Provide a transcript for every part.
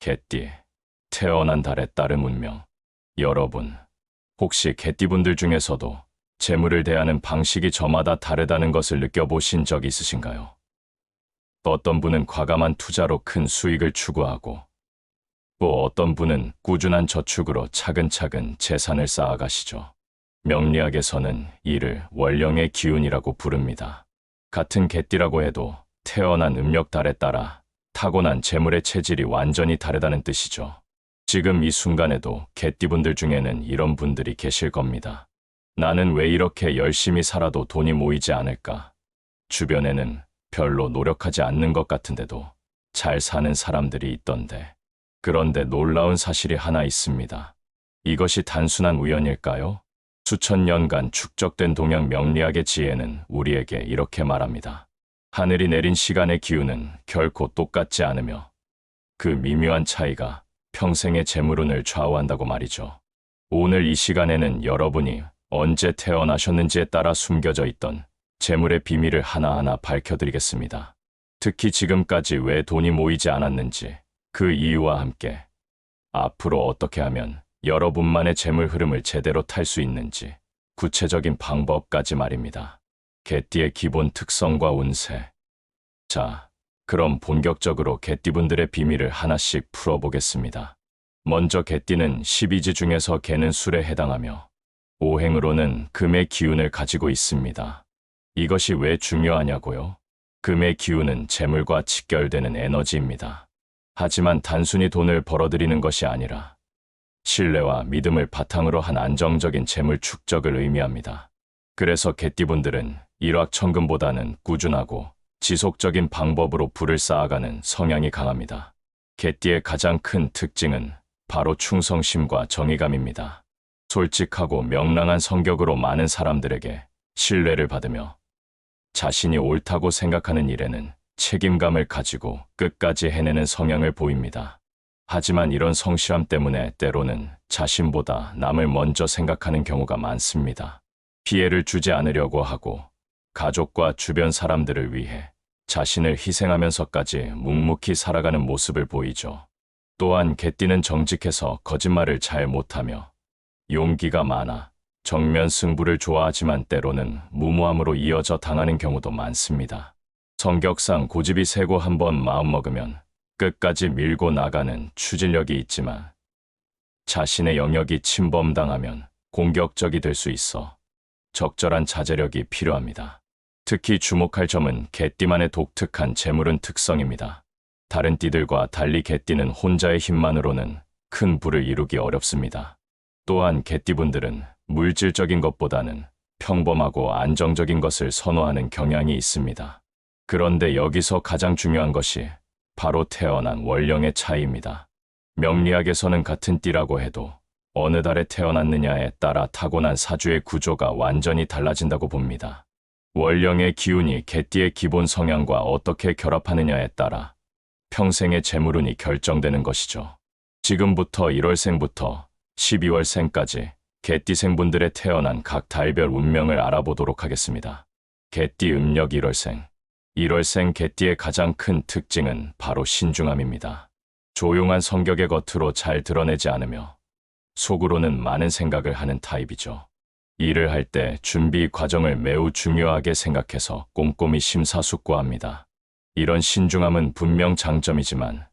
개띠, 태어난 달에 따른 운명. 여러분, 혹시 개띠분들 중에서도 재물을 대하는 방식이 저마다 다르다는 것을 느껴보신 적 있으신가요? 어떤 분은 과감한 투자로 큰 수익을 추구하고 또 어떤 분은 꾸준한 저축으로 차근차근 재산을 쌓아가시죠. 명리학에서는 이를 원령의 기운이라고 부릅니다. 같은 개띠라고 해도 태어난 음력 달에 따라 타고난 재물의 체질이 완전히 다르다는 뜻이죠. 지금 이 순간에도 개띠분들 중에는 이런 분들이 계실 겁니다. 나는 왜 이렇게 열심히 살아도 돈이 모이지 않을까? 주변에는 별로 노력하지 않는 것 같은데도 잘 사는 사람들이 있던데. 그런데 놀라운 사실이 하나 있습니다. 이것이 단순한 우연일까요? 수천 년간 축적된 동양 명리학의 지혜는 우리에게 이렇게 말합니다. 하늘이 내린 시간의 기운은 결코 똑같지 않으며 그 미묘한 차이가 평생의 재물운을 좌우한다고 말이죠. 오늘 이 시간에는 여러분이 언제 태어나셨는지에 따라 숨겨져 있던 재물의 비밀을 하나하나 밝혀드리겠습니다. 특히 지금까지 왜 돈이 모이지 않았는지 그 이유와 함께 앞으로 어떻게 하면 여러분만의 재물 흐름을 제대로 탈 수 있는지 구체적인 방법까지 말입니다. 개띠의 기본 특성과 운세. 자, 그럼 본격적으로 개띠분들의 비밀을 하나씩 풀어보겠습니다. 먼저 개띠는 12지 중에서 개는 술에 해당하며 오행으로는 금의 기운을 가지고 있습니다. 이것이 왜 중요하냐고요? 금의 기운은 재물과 직결되는 에너지입니다. 하지만 단순히 돈을 벌어들이는 것이 아니라 신뢰와 믿음을 바탕으로 한 안정적인 재물 축적을 의미합니다. 그래서 개띠분들은 일확천금보다는 꾸준하고 지속적인 방법으로 부를 쌓아가는 성향이 강합니다. 개띠의 가장 큰 특징은 바로 충성심과 정의감입니다. 솔직하고 명랑한 성격으로 많은 사람들에게 신뢰를 받으며 자신이 옳다고 생각하는 일에는 책임감을 가지고 끝까지 해내는 성향을 보입니다. 하지만 이런 성실함 때문에 때로는 자신보다 남을 먼저 생각하는 경우가 많습니다. 피해를 주지 않으려고 하고 가족과 주변 사람들을 위해 자신을 희생하면서까지 묵묵히 살아가는 모습을 보이죠. 또한 개띠는 정직해서 거짓말을 잘 못하며 용기가 많아 정면 승부를 좋아하지만 때로는 무모함으로 이어져 당하는 경우도 많습니다. 성격상 고집이 세고 한번 마음먹으면 끝까지 밀고 나가는 추진력이 있지만 자신의 영역이 침범당하면 공격적이 될 수 있어 적절한 자제력이 필요합니다. 특히 주목할 점은 개띠만의 독특한 재물은 특성입니다. 다른 띠들과 달리 개띠는 혼자의 힘만으로는 큰 부를 이루기 어렵습니다. 또한 개띠분들은 물질적인 것보다는 평범하고 안정적인 것을 선호하는 경향이 있습니다. 그런데 여기서 가장 중요한 것이 바로 태어난 원령의 차이입니다. 명리학에서는 같은 띠라고 해도 어느 달에 태어났느냐에 따라 타고난 사주의 구조가 완전히 달라진다고 봅니다. 원령의 기운이 개띠의 기본 성향과 어떻게 결합하느냐에 따라 평생의 재물운이 결정되는 것이죠. 지금부터 1월생부터 12월생까지 개띠생분들의 태어난 각 달별 운명을 알아보도록 하겠습니다. 개띠 음력 1월생 1월생 개띠의 가장 큰 특징은 바로 신중함입니다. 조용한 성격의 겉으로 잘 드러내지 않으며 속으로는 많은 생각을 하는 타입이죠. 일을 할 때 준비 과정을 매우 중요하게 생각해서 꼼꼼히 심사숙고합니다. 이런 신중함은 분명 장점이지만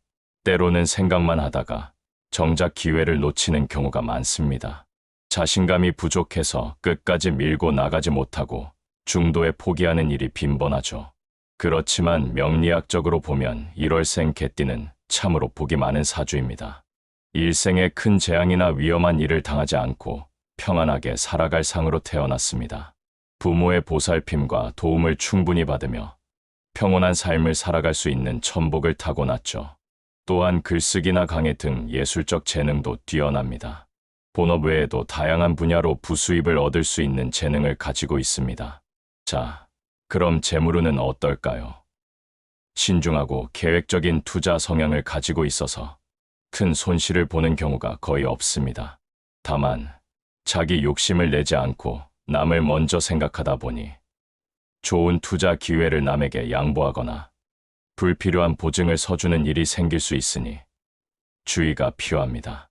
때로는 생각만 하다가 정작 기회를 놓치는 경우가 많습니다. 자신감이 부족해서 끝까지 밀고 나가지 못하고 중도에 포기하는 일이 빈번하죠. 그렇지만 명리학적으로 보면 1월생 개띠는 참으로 복이 많은 사주입니다. 일생에 큰 재앙이나 위험한 일을 당하지 않고 평안하게 살아갈 상으로 태어났습니다. 부모의 보살핌과 도움을 충분히 받으며 평온한 삶을 살아갈 수 있는 천복을 타고났죠. 또한 글쓰기나 강의 등 예술적 재능도 뛰어납니다. 본업 외에도 다양한 분야로 부수입을 얻을 수 있는 재능을 가지고 있습니다. 자, 그럼 재물운은 어떨까요? 신중하고 계획적인 투자 성향을 가지고 있어서 큰 손실을 보는 경우가 거의 없습니다. 다만, 자기 욕심을 내지 않고 남을 먼저 생각하다 보니 좋은 투자 기회를 남에게 양보하거나 불필요한 보증을 서주는 일이 생길 수 있으니 주의가 필요합니다.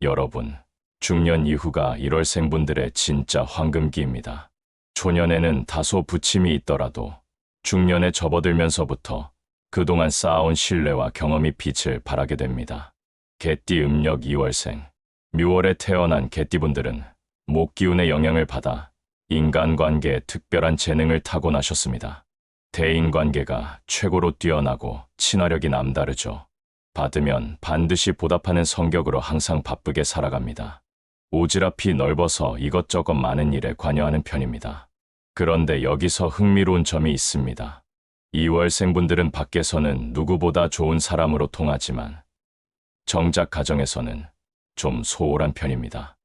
여러분, 중년 이후가 1월생분들의 진짜 황금기입니다. 초년에는 다소 부침이 있더라도 중년에 접어들면서부터 그동안 쌓아온 신뢰와 경험이 빛을 발하게 됩니다. 개띠 음력 2월생, 묘월에 태어난 개띠분들은 목기운의 영향을 받아 인간관계에 특별한 재능을 타고나셨습니다. 대인관계가 최고로 뛰어나고 친화력이 남다르죠. 받으면 반드시 보답하는 성격으로 항상 바쁘게 살아갑니다. 오지랖이 넓어서 이것저것 많은 일에 관여하는 편입니다. 그런데 여기서 흥미로운 점이 있습니다. 2월생분들은 밖에서는 누구보다 좋은 사람으로 통하지만 정작 가정에서는 좀 소홀한 편입니다.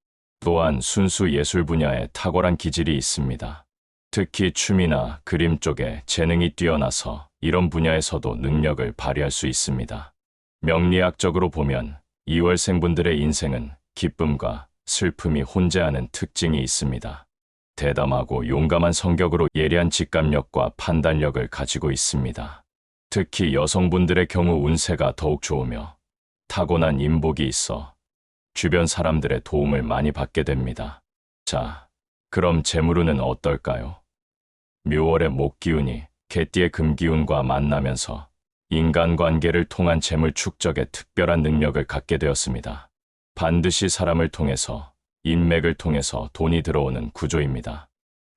또한 순수 예술 분야에 탁월한 기질이 있습니다. 특히 춤이나 그림 쪽에 재능이 뛰어나서 이런 분야에서도 능력을 발휘할 수 있습니다. 명리학적으로 보면 2월생분들의 인생은 기쁨과 슬픔이 혼재하는 특징이 있습니다. 대담하고 용감한 성격으로 예리한 직감력과 판단력을 가지고 있습니다. 특히 여성분들의 경우 운세가 더욱 좋으며 타고난 인복이 있어 주변 사람들의 도움을 많이 받게 됩니다. 자, 그럼 재물운은 어떨까요? 묘월의 목기운이 개띠의 금기운과 만나면서 인간관계를 통한 재물 축적에 특별한 능력을 갖게 되었습니다. 반드시 사람을 통해서 인맥을 통해서 돈이 들어오는 구조입니다.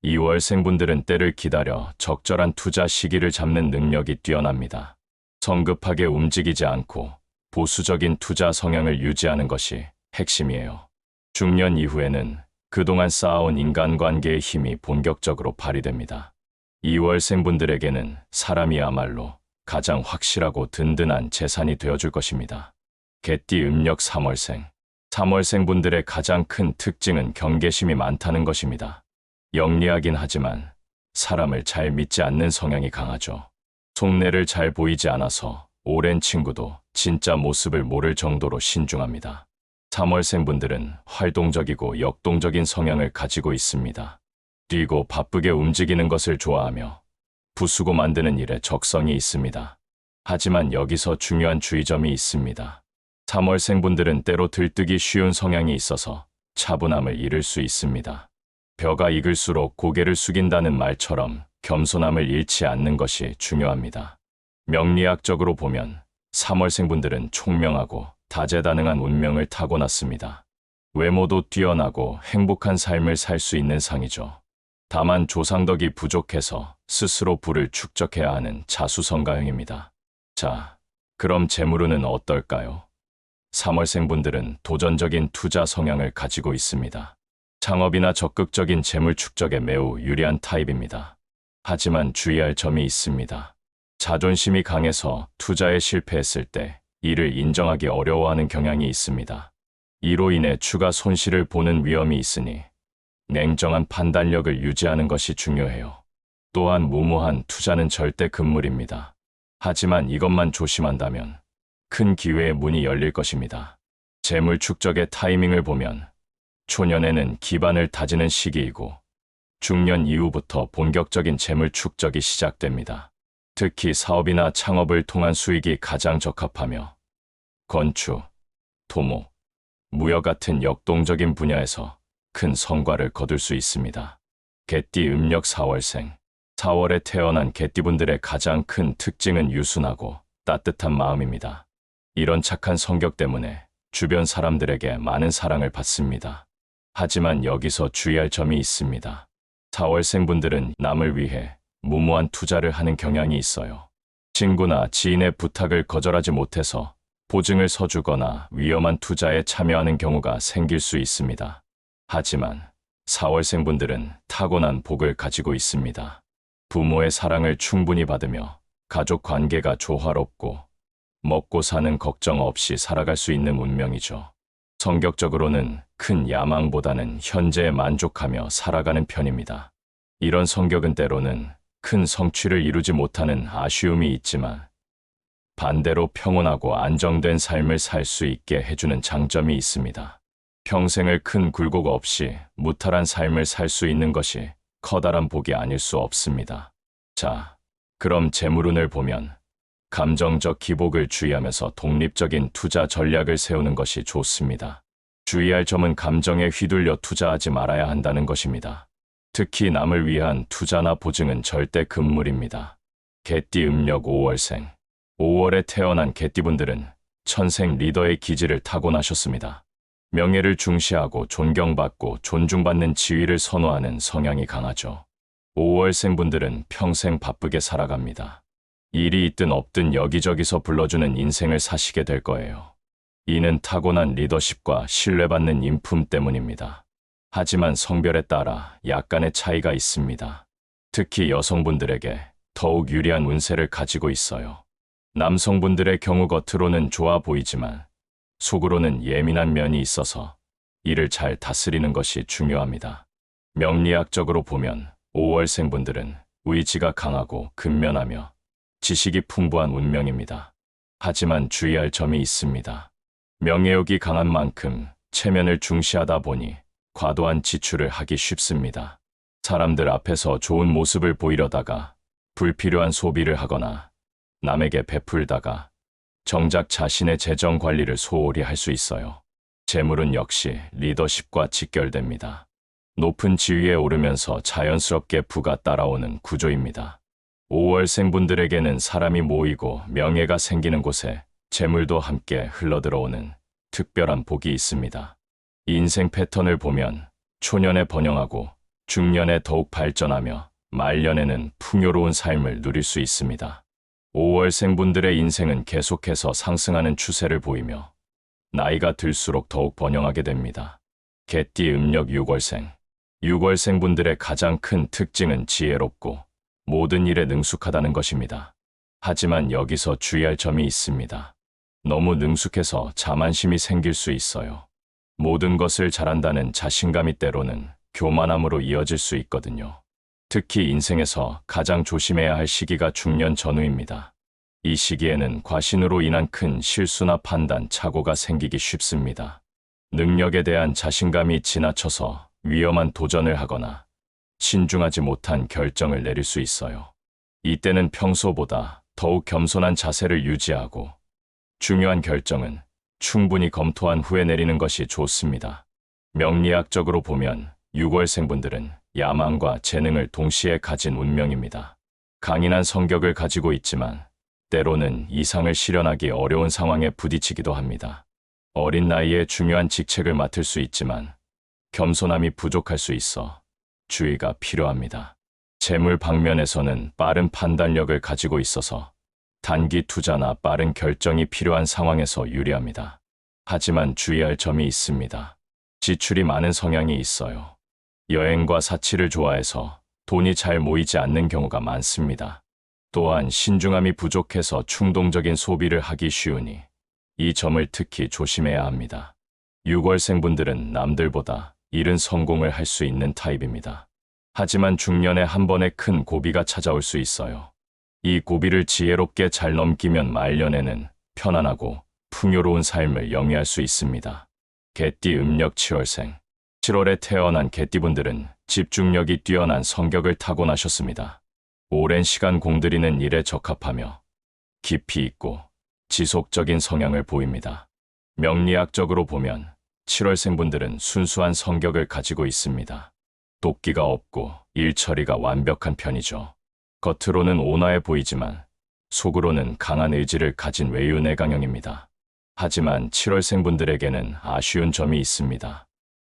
2월생분들은 때를 기다려 적절한 투자 시기를 잡는 능력이 뛰어납니다. 성급하게 움직이지 않고 보수적인 투자 성향을 유지하는 것이 핵심이에요. 중년 이후에는 그동안 쌓아온 인간관계의 힘이 본격적으로 발휘됩니다. 2월생분들에게는 사람이야말로 가장 확실하고 든든한 재산이 되어줄 것입니다. 개띠 음력 3월생 3월생분들의 가장 큰 특징은 경계심이 많다는 것입니다. 영리하긴 하지만 사람을 잘 믿지 않는 성향이 강하죠. 속내를 잘 보이지 않아서 오랜 친구도 진짜 모습을 모를 정도로 신중합니다. 3월생 분들은 활동적이고 역동적인 성향을 가지고 있습니다. 뛰고 바쁘게 움직이는 것을 좋아하며 부수고 만드는 일에 적성이 있습니다. 하지만 여기서 중요한 주의점이 있습니다. 3월생 분들은 때로 들뜨기 쉬운 성향이 있어서 차분함을 잃을 수 있습니다. 벼가 익을수록 고개를 숙인다는 말처럼 겸손함을 잃지 않는 것이 중요합니다. 명리학적으로 보면 3월생 분들은 총명하고 다재다능한 운명을 타고났습니다. 외모도 뛰어나고 행복한 삶을 살 수 있는 상이죠. 다만 조상덕이 부족해서 스스로 부를 축적해야 하는 자수성가형입니다. 자, 그럼 재물운은 어떨까요? 3월생 분들은 도전적인 투자 성향을 가지고 있습니다. 창업이나 적극적인 재물 축적에 매우 유리한 타입입니다. 하지만 주의할 점이 있습니다. 자존심이 강해서 투자에 실패했을 때 이를 인정하기 어려워하는 경향이 있습니다. 이로 인해 추가 손실을 보는 위험이 있으니 냉정한 판단력을 유지하는 것이 중요해요. 또한 무모한 투자는 절대 금물입니다. 하지만 이것만 조심한다면 큰 기회의 문이 열릴 것입니다. 재물 축적의 타이밍을 보면 초년에는 기반을 다지는 시기이고 중년 이후부터 본격적인 재물 축적이 시작됩니다. 특히 사업이나 창업을 통한 수익이 가장 적합하며 건축, 토목, 무역 같은 역동적인 분야에서 큰 성과를 거둘 수 있습니다. 개띠 음력 4월생 4월에 태어난 개띠분들의 가장 큰 특징은 유순하고 따뜻한 마음입니다. 이런 착한 성격 때문에 주변 사람들에게 많은 사랑을 받습니다. 하지만 여기서 주의할 점이 있습니다. 4월생 분들은 남을 위해 무모한 투자를 하는 경향이 있어요. 친구나 지인의 부탁을 거절하지 못해서 보증을 서주거나 위험한 투자에 참여하는 경우가 생길 수 있습니다. 하지만 4월생 분들은 타고난 복을 가지고 있습니다. 부모의 사랑을 충분히 받으며 가족 관계가 조화롭고 먹고 사는 걱정 없이 살아갈 수 있는 운명이죠. 성격적으로는 큰 야망보다는 현재에 만족하며 살아가는 편입니다. 이런 성격은 때로는 큰 성취를 이루지 못하는 아쉬움이 있지만 반대로 평온하고 안정된 삶을 살 수 있게 해주는 장점이 있습니다. 평생을 큰 굴곡 없이 무탈한 삶을 살 수 있는 것이 커다란 복이 아닐 수 없습니다. 자, 그럼 재물운을 보면 감정적 기복을 주의하면서 독립적인 투자 전략을 세우는 것이 좋습니다. 주의할 점은 감정에 휘둘려 투자하지 말아야 한다는 것입니다. 특히 남을 위한 투자나 보증은 절대 금물입니다. 개띠 음력 5월생 5월에 태어난 개띠분들은 천생 리더의 기질을 타고나셨습니다. 명예를 중시하고 존경받고 존중받는 지위를 선호하는 성향이 강하죠. 5월생 분들은 평생 바쁘게 살아갑니다. 일이 있든 없든 여기저기서 불러주는 인생을 사시게 될 거예요. 이는 타고난 리더십과 신뢰받는 인품 때문입니다. 하지만 성별에 따라 약간의 차이가 있습니다. 특히 여성분들에게 더욱 유리한 운세를 가지고 있어요. 남성분들의 경우 겉으로는 좋아 보이지만 속으로는 예민한 면이 있어서 이를 잘 다스리는 것이 중요합니다. 명리학적으로 보면 5월생분들은 의지가 강하고 근면하며 지식이 풍부한 운명입니다. 하지만 주의할 점이 있습니다. 명예욕이 강한 만큼 체면을 중시하다 보니 과도한 지출을 하기 쉽습니다. 사람들 앞에서 좋은 모습을 보이려다가 불필요한 소비를 하거나 남에게 베풀다가 정작 자신의 재정 관리를 소홀히 할 수 있어요. 재물은 역시 리더십과 직결됩니다. 높은 지위에 오르면서 자연스럽게 부가 따라오는 구조입니다. 5월생분들에게는 사람이 모이고 명예가 생기는 곳에 재물도 함께 흘러들어오는 특별한 복이 있습니다. 인생 패턴을 보면 초년에 번영하고 중년에 더욱 발전하며 말년에는 풍요로운 삶을 누릴 수 있습니다. 5월생분들의 인생은 계속해서 상승하는 추세를 보이며 나이가 들수록 더욱 번영하게 됩니다. 개띠 음력 6월생 6월생분들의 가장 큰 특징은 지혜롭고 모든 일에 능숙하다는 것입니다. 하지만 여기서 주의할 점이 있습니다. 너무 능숙해서 자만심이 생길 수 있어요. 모든 것을 잘한다는 자신감이 때로는 교만함으로 이어질 수 있거든요. 특히 인생에서 가장 조심해야 할 시기가 중년 전후입니다. 이 시기에는 과신으로 인한 큰 실수나 판단, 착오가 생기기 쉽습니다. 능력에 대한 자신감이 지나쳐서 위험한 도전을 하거나 신중하지 못한 결정을 내릴 수 있어요. 이때는 평소보다 더욱 겸손한 자세를 유지하고 중요한 결정은 충분히 검토한 후에 내리는 것이 좋습니다. 명리학적으로 보면 6월생분들은 야망과 재능을 동시에 가진 운명입니다. 강인한 성격을 가지고 있지만 때로는 이상을 실현하기 어려운 상황에 부딪히기도 합니다. 어린 나이에 중요한 직책을 맡을 수 있지만 겸손함이 부족할 수 있어 주의가 필요합니다. 재물 방면에서는 빠른 판단력을 가지고 있어서 단기 투자나 빠른 결정이 필요한 상황에서 유리합니다. 하지만 주의할 점이 있습니다. 지출이 많은 성향이 있어요. 여행과 사치를 좋아해서 돈이 잘 모이지 않는 경우가 많습니다. 또한 신중함이 부족해서 충동적인 소비를 하기 쉬우니 이 점을 특히 조심해야 합니다. 6월생분들은 남들보다 이른 성공을 할 수 있는 타입입니다. 하지만 중년에 한 번에 큰 고비가 찾아올 수 있어요. 이 고비를 지혜롭게 잘 넘기면 말년에는 편안하고 풍요로운 삶을 영위할 수 있습니다. 개띠 음력 7월생 7월에 태어난 개띠분들은 집중력이 뛰어난 성격을 타고나셨습니다. 오랜 시간 공들이는 일에 적합하며 깊이 있고 지속적인 성향을 보입니다. 명리학적으로 보면 7월생분들은 순수한 성격을 가지고 있습니다. 돕기가 없고 일 처리가 완벽한 편이죠. 겉으로는 온화해 보이지만 속으로는 강한 의지를 가진 외유내강형입니다. 하지만 7월생분들에게는 아쉬운 점이 있습니다.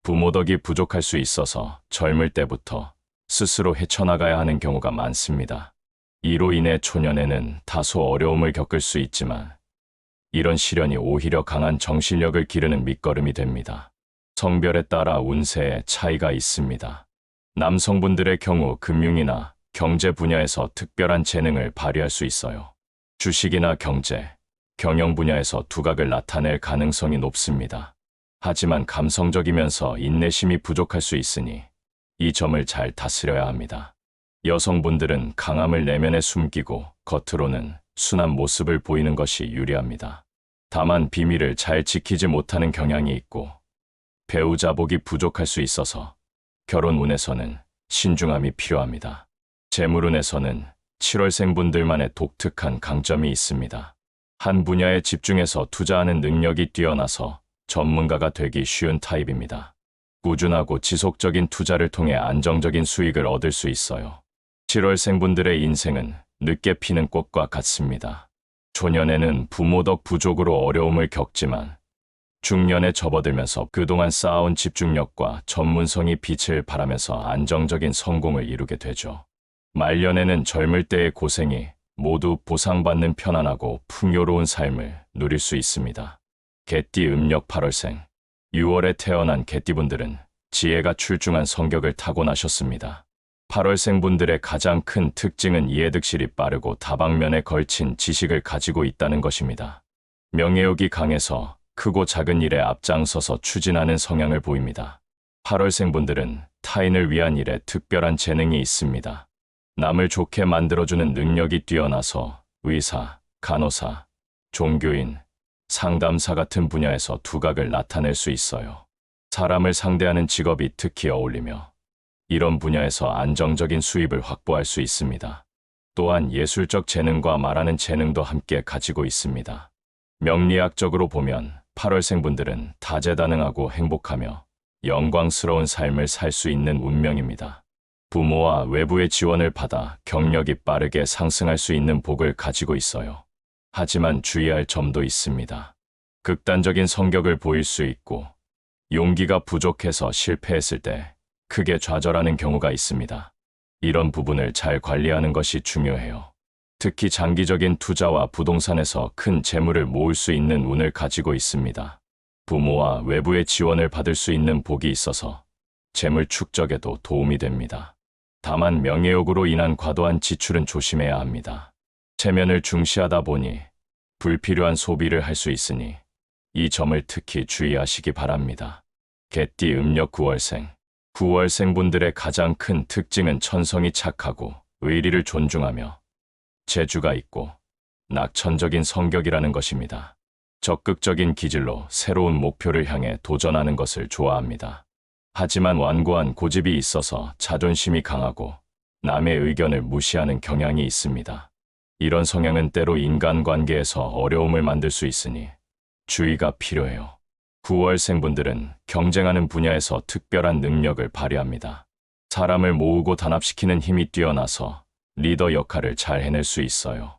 부모 덕이 부족할 수 있어서 젊을 때부터 스스로 헤쳐나가야 하는 경우가 많습니다. 이로 인해 초년에는 다소 어려움을 겪을 수 있지만 이런 시련이 오히려 강한 정신력을 기르는 밑거름이 됩니다. 성별에 따라 운세에 차이가 있습니다. 남성분들의 경우 금융이나 경제 분야에서 특별한 재능을 발휘할 수 있어요. 주식이나 경제, 경영 분야에서 두각을 나타낼 가능성이 높습니다. 하지만 감성적이면서 인내심이 부족할 수 있으니 이 점을 잘 다스려야 합니다. 여성분들은 강함을 내면에 숨기고 겉으로는 순한 모습을 보이는 것이 유리합니다. 다만 비밀을 잘 지키지 못하는 경향이 있고 배우자 복이 부족할 수 있어서 결혼 운에서는 신중함이 필요합니다. 재물 운에서는 7월생분들만의 독특한 강점이 있습니다. 한 분야에 집중해서 투자하는 능력이 뛰어나서 전문가가 되기 쉬운 타입입니다. 꾸준하고 지속적인 투자를 통해 안정적인 수익을 얻을 수 있어요. 7월생분들의 인생은 늦게 피는 꽃과 같습니다. 초년에는 부모 덕 부족으로 어려움을 겪지만 중년에 접어들면서 그동안 쌓아온 집중력과 전문성이 빛을 발하면서 안정적인 성공을 이루게 되죠. 말년에는 젊을 때의 고생이 모두 보상받는 편안하고 풍요로운 삶을 누릴 수 있습니다. 개띠 음력 8월생 6월에 태어난 개띠분들은 지혜가 출중한 성격을 타고나셨습니다. 8월생 분들의 가장 큰 특징은 이해득실이 빠르고 다방면에 걸친 지식을 가지고 있다는 것입니다. 명예욕이 강해서 크고 작은 일에 앞장서서 추진하는 성향을 보입니다. 8월생 분들은 타인을 위한 일에 특별한 재능이 있습니다. 남을 좋게 만들어주는 능력이 뛰어나서 의사, 간호사, 종교인, 상담사 같은 분야에서 두각을 나타낼 수 있어요. 사람을 상대하는 직업이 특히 어울리며 이런 분야에서 안정적인 수입을 확보할 수 있습니다. 또한 예술적 재능과 말하는 재능도 함께 가지고 있습니다. 명리학적으로 보면 8월생분들은 다재다능하고 행복하며 영광스러운 삶을 살 수 있는 운명입니다. 부모와 외부의 지원을 받아 경력이 빠르게 상승할 수 있는 복을 가지고 있어요. 하지만 주의할 점도 있습니다. 극단적인 성격을 보일 수 있고 용기가 부족해서 실패했을 때 크게 좌절하는 경우가 있습니다. 이런 부분을 잘 관리하는 것이 중요해요. 특히 장기적인 투자와 부동산에서 큰 재물을 모을 수 있는 운을 가지고 있습니다. 부모와 외부의 지원을 받을 수 있는 복이 있어서 재물 축적에도 도움이 됩니다. 다만 명예욕으로 인한 과도한 지출은 조심해야 합니다. 체면을 중시하다 보니 불필요한 소비를 할 수 있으니 이 점을 특히 주의하시기 바랍니다. 개띠 음력 9월생 9월생분들의 가장 큰 특징은 천성이 착하고 의리를 존중하며 재주가 있고 낙천적인 성격이라는 것입니다. 적극적인 기질로 새로운 목표를 향해 도전하는 것을 좋아합니다. 하지만 완고한 고집이 있어서 자존심이 강하고 남의 의견을 무시하는 경향이 있습니다. 이런 성향은 때로 인간관계에서 어려움을 만들 수 있으니 주의가 필요해요. 9월생 분들은 경쟁하는 분야에서 특별한 능력을 발휘합니다. 사람을 모으고 단합시키는 힘이 뛰어나서 리더 역할을 잘 해낼 수 있어요.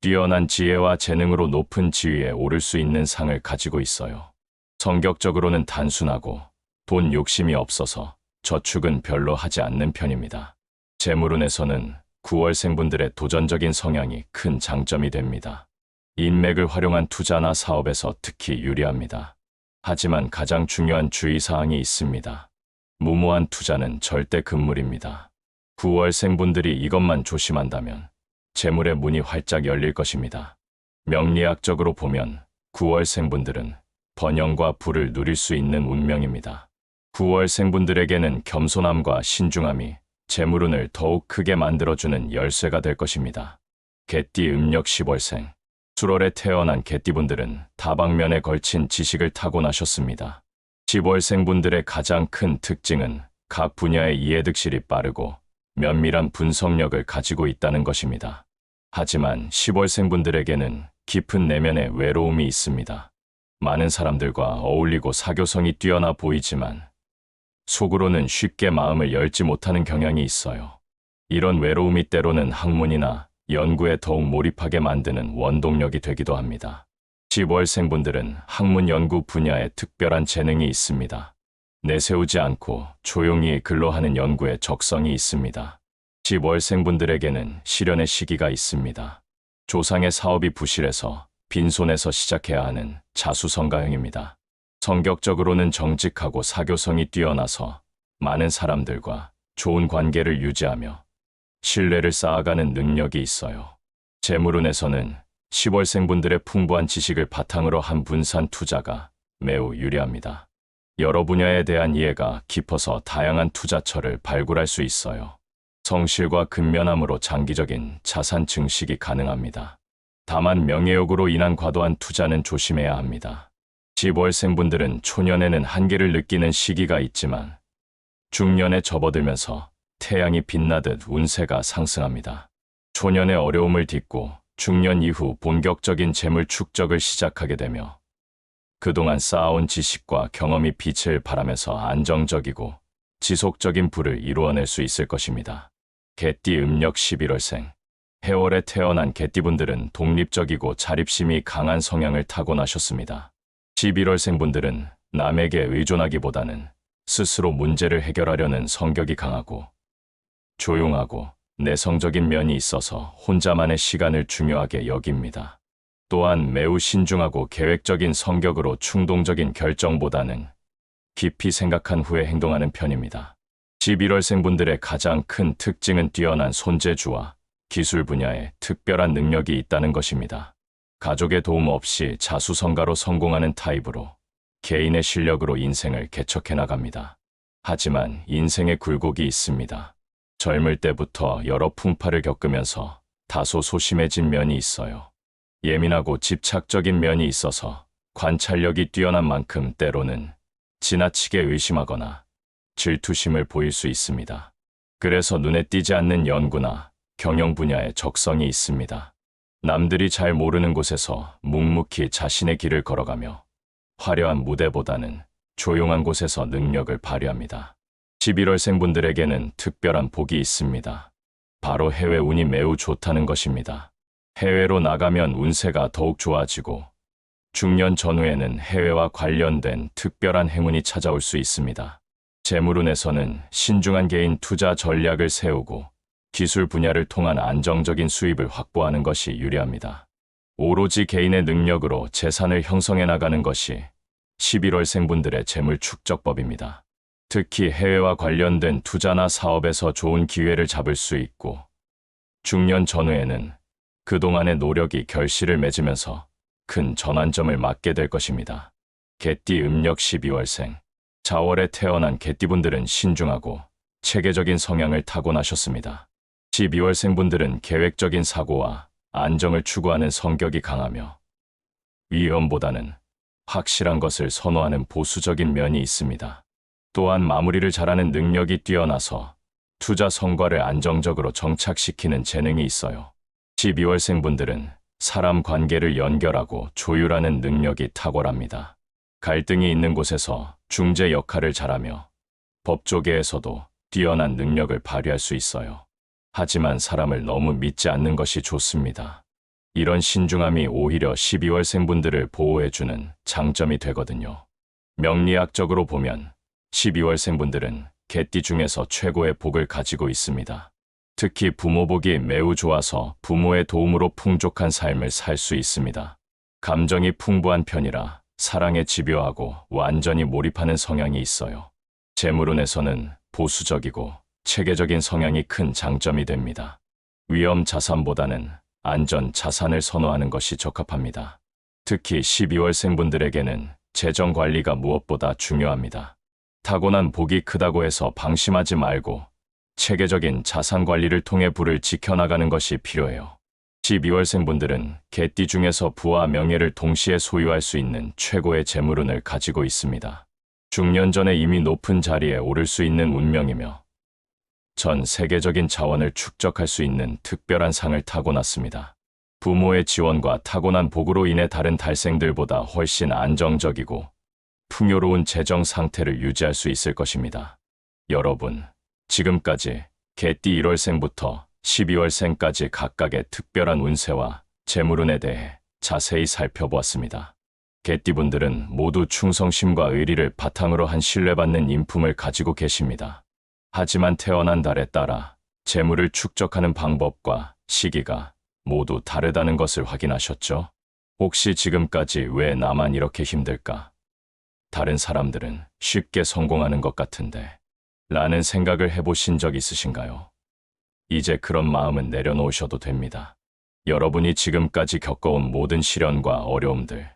뛰어난 지혜와 재능으로 높은 지위에 오를 수 있는 상을 가지고 있어요. 성격적으로는 단순하고 돈 욕심이 없어서 저축은 별로 하지 않는 편입니다. 재물운에서는 9월생분들의 도전적인 성향이 큰 장점이 됩니다. 인맥을 활용한 투자나 사업에서 특히 유리합니다. 하지만 가장 중요한 주의사항이 있습니다. 무모한 투자는 절대 금물입니다. 9월생분들이 이것만 조심한다면 재물의 문이 활짝 열릴 것입니다. 명리학적으로 보면 9월생분들은 번영과 부를 누릴 수 있는 운명입니다. 9월생분들에게는 겸손함과 신중함이 재물운을 더욱 크게 만들어주는 열쇠가 될 것입니다. 개띠 음력 10월생 7월에 태어난 개띠분들은 다방면에 걸친 지식을 타고나셨습니다. 10월생분들의 가장 큰 특징은 각 분야의 이해득실이 빠르고 면밀한 분석력을 가지고 있다는 것입니다. 하지만 10월생분들에게는 깊은 내면의 외로움이 있습니다. 많은 사람들과 어울리고 사교성이 뛰어나 보이지만 속으로는 쉽게 마음을 열지 못하는 경향이 있어요. 이런 외로움이 때로는 학문이나 연구에 더욱 몰입하게 만드는 원동력이 되기도 합니다. 10월생분들은 학문 연구 분야에 특별한 재능이 있습니다. 내세우지 않고 조용히 근로하는 연구에 적성이 있습니다. 10월생분들에게는 실현의 시기가 있습니다. 조상의 사업이 부실해서 빈손에서 시작해야 하는 자수성가형입니다. 성격적으로는 정직하고 사교성이 뛰어나서 많은 사람들과 좋은 관계를 유지하며 신뢰를 쌓아가는 능력이 있어요. 재물운에서는 10월생분들의 풍부한 지식을 바탕으로 한 분산 투자가 매우 유리합니다. 여러 분야에 대한 이해가 깊어서 다양한 투자처를 발굴할 수 있어요. 성실과 근면함으로 장기적인 자산 증식이 가능합니다. 다만 명예욕으로 인한 과도한 투자는 조심해야 합니다. 10월생분들은 초년에는 한계를 느끼는 시기가 있지만 중년에 접어들면서 태양이 빛나듯 운세가 상승합니다. 초년의 어려움을 딛고 중년 이후 본격적인 재물 축적을 시작하게 되며 그동안 쌓아온 지식과 경험이 빛을 발하면서 안정적이고 지속적인 부를 이루어낼 수 있을 것입니다. 개띠 음력 11월생 해월에 태어난 개띠분들은 독립적이고 자립심이 강한 성향을 타고나셨습니다. 11월생분들은 남에게 의존하기보다는 스스로 문제를 해결하려는 성격이 강하고 조용하고 내성적인 면이 있어서 혼자만의 시간을 중요하게 여깁니다. 또한 매우 신중하고 계획적인 성격으로 충동적인 결정보다는 깊이 생각한 후에 행동하는 편입니다. 11월생분들의 가장 큰 특징은 뛰어난 손재주와 기술 분야에 특별한 능력이 있다는 것입니다. 가족의 도움 없이 자수성가로 성공하는 타입으로 개인의 실력으로 인생을 개척해 나갑니다. 하지만 인생의 굴곡이 있습니다. 젊을 때부터 여러 풍파를 겪으면서 다소 소심해진 면이 있어요. 예민하고 집착적인 면이 있어서 관찰력이 뛰어난 만큼 때로는 지나치게 의심하거나 질투심을 보일 수 있습니다. 그래서 눈에 띄지 않는 연구나 경영 분야에 적성이 있습니다. 남들이 잘 모르는 곳에서 묵묵히 자신의 길을 걸어가며 화려한 무대보다는 조용한 곳에서 능력을 발휘합니다. 11월생분들에게는 특별한 복이 있습니다. 바로 해외 운이 매우 좋다는 것입니다. 해외로 나가면 운세가 더욱 좋아지고 중년 전후에는 해외와 관련된 특별한 행운이 찾아올 수 있습니다. 재물운에서는 신중한 개인 투자 전략을 세우고 기술 분야를 통한 안정적인 수입을 확보하는 것이 유리합니다. 오로지 개인의 능력으로 재산을 형성해 나가는 것이 11월생분들의 재물 축적법입니다. 특히 해외와 관련된 투자나 사업에서 좋은 기회를 잡을 수 있고 중년 전후에는 그동안의 노력이 결실을 맺으면서 큰 전환점을 맞게 될 것입니다. 개띠 음력 12월생 4월에 태어난 개띠분들은 신중하고 체계적인 성향을 타고나셨습니다. 12월생분들은 계획적인 사고와 안정을 추구하는 성격이 강하며 위험보다는 확실한 것을 선호하는 보수적인 면이 있습니다. 또한 마무리를 잘하는 능력이 뛰어나서 투자 성과를 안정적으로 정착시키는 재능이 있어요. 12월생분들은 사람 관계를 연결하고 조율하는 능력이 탁월합니다. 갈등이 있는 곳에서 중재 역할을 잘하며 법조계에서도 뛰어난 능력을 발휘할 수 있어요. 하지만 사람을 너무 믿지 않는 것이 좋습니다. 이런 신중함이 오히려 12월생분들을 보호해주는 장점이 되거든요. 명리학적으로 보면 12월생분들은 개띠 중에서 최고의 복을 가지고 있습니다. 특히 부모복이 매우 좋아서 부모의 도움으로 풍족한 삶을 살 수 있습니다. 감정이 풍부한 편이라 사랑에 집요하고 완전히 몰입하는 성향이 있어요. 재물운에서는 보수적이고 체계적인 성향이 큰 장점이 됩니다. 위험 자산보다는 안전 자산을 선호하는 것이 적합합니다. 특히 12월생분들에게는 재정 관리가 무엇보다 중요합니다. 타고난 복이 크다고 해서 방심하지 말고 체계적인 자산 관리를 통해 부를 지켜나가는 것이 필요해요. 12월생분들은 개띠 중에서 부와 명예를 동시에 소유할 수 있는 최고의 재물운을 가지고 있습니다. 중년 전에 이미 높은 자리에 오를 수 있는 운명이며 전 세계적인 자원을 축적할 수 있는 특별한 상을 타고났습니다. 부모의 지원과 타고난 복으로 인해 다른 달생들보다 훨씬 안정적이고 풍요로운 재정 상태를 유지할 수 있을 것입니다. 여러분, 지금까지 개띠 1월생부터 12월생까지 각각의 특별한 운세와 재물운에 대해 자세히 살펴보았습니다. 개띠분들은 모두 충성심과 의리를 바탕으로 한 신뢰받는 인품을 가지고 계십니다. 하지만 태어난 달에 따라 재물을 축적하는 방법과 시기가 모두 다르다는 것을 확인하셨죠? 혹시 지금까지 왜 나만 이렇게 힘들까? 다른 사람들은 쉽게 성공하는 것 같은데 라는 생각을 해보신 적 있으신가요? 이제 그런 마음은 내려놓으셔도 됩니다. 여러분이 지금까지 겪어온 모든 시련과 어려움들,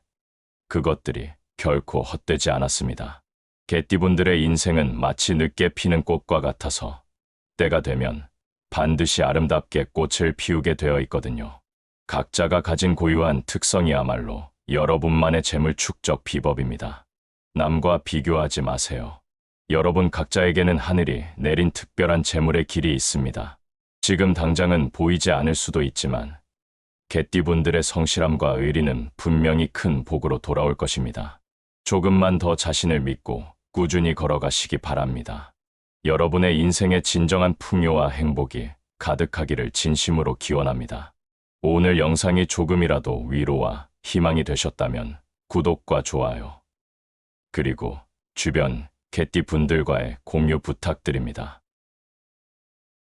그것들이 결코 헛되지 않았습니다. 개띠분들의 인생은 마치 늦게 피는 꽃과 같아서 때가 되면 반드시 아름답게 꽃을 피우게 되어 있거든요. 각자가 가진 고유한 특성이야말로 여러분만의 재물 축적 비법입니다. 남과 비교하지 마세요. 여러분 각자에게는 하늘이 내린 특별한 재물의 길이 있습니다. 지금 당장은 보이지 않을 수도 있지만 개띠분들의 성실함과 의리는 분명히 큰 복으로 돌아올 것입니다. 조금만 더 자신을 믿고 꾸준히 걸어가시기 바랍니다. 여러분의 인생의 진정한 풍요와 행복이 가득하기를 진심으로 기원합니다. 오늘 영상이 조금이라도 위로와 희망이 되셨다면 구독과 좋아요, 그리고 주변 개띠 분들과의 공유 부탁드립니다.